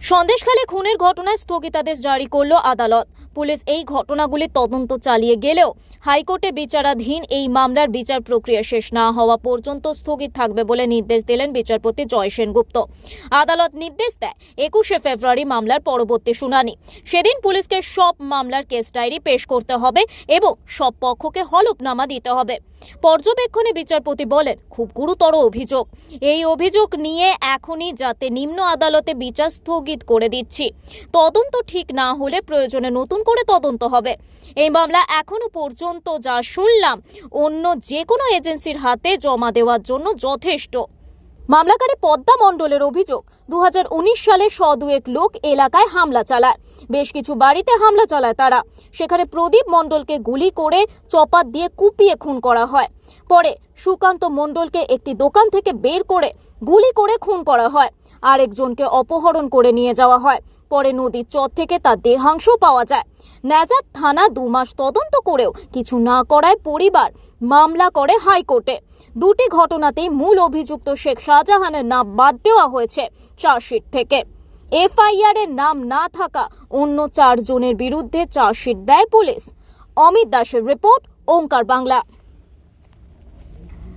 সন্দেশখালী খুনের ঘটনায় স্থগিতাদেশ জারি করল আদালত। পুলিশ এই ঘটনাগুলির তদন্ত চালিয়ে গেলেও হাইকোর্টে বিচারাধীন এই মামলার বিচার প্রক্রিয়া শেষ না হওয়া পর্যন্ত স্থগিত থাকবে বলে নির্দেশ দিলেন বিচারপতি জয় সেনগুপ্ত। আদালত নির্দেশ দেয়, একুশে ফেব্রুয়ারি মামলার পরবর্তী শুনানি। সেদিন পুলিশকে সব মামলার কেস ডায়েরি পেশ করতে হবে এবং সব পক্ষকে হলফনামা দিতে হবে। পর্যবেক্ষণে বিচারপতি বলেন, খুব গুরুতর অভিযোগ। এই অভিযোগ নিয়ে এখনই যাতে নিম্ন আদালতে বিচার স্থগিত করে দিচ্ছি। তদন্ত ঠিক না হলে প্রয়োজনে নতুন করে তদন্ত হবে। এই মামলা এখনও পর্যন্ত যা শুনলাম, অন্য যে কোনো এজেন্সির হাতে জমা দেওয়ার জন্য যথেষ্ট। মামলাকারী পদ্মা মণ্ডলের অভিযোগ দু হাজার উনিশ সালে সদুয়েক লোক এলাকায় হামলা চালায়। বেশ কিছু বাড়িতে হামলা চালায় তারা। সেখানে প্রদীপ মণ্ডলকে গুলি করে চপাত দিয়ে কুপিয়ে খুন করা হয়। পরে সুকান্ত মণ্ডলকে একটি দোকান থেকে বের করে গুলি করে খুন করা হয়। আরেকজনকে অপহরণ করে নিয়ে যাওয়া হয়। পরে নদীর চর থেকে তার দেহাংশ পাওয়া যায়। ন্যাজার থানা দু মাস তদন্ত করেও কিছু না করায় পরিবার মামলা করে হাইকোর্টে। দুটি ঘটনাতেই মূল অভিযুক্ত শেখ শাহজাহানের নাম বাদ দেওয়া হয়েছে চার্জশিট থেকে। এফআইআর এর নাম না থাকা অন্য চারজনের বিরুদ্ধে চার্জশিট দেয় পুলিশ। অমিত দাসের রিপোর্ট, ওঙ্কার বাংলা।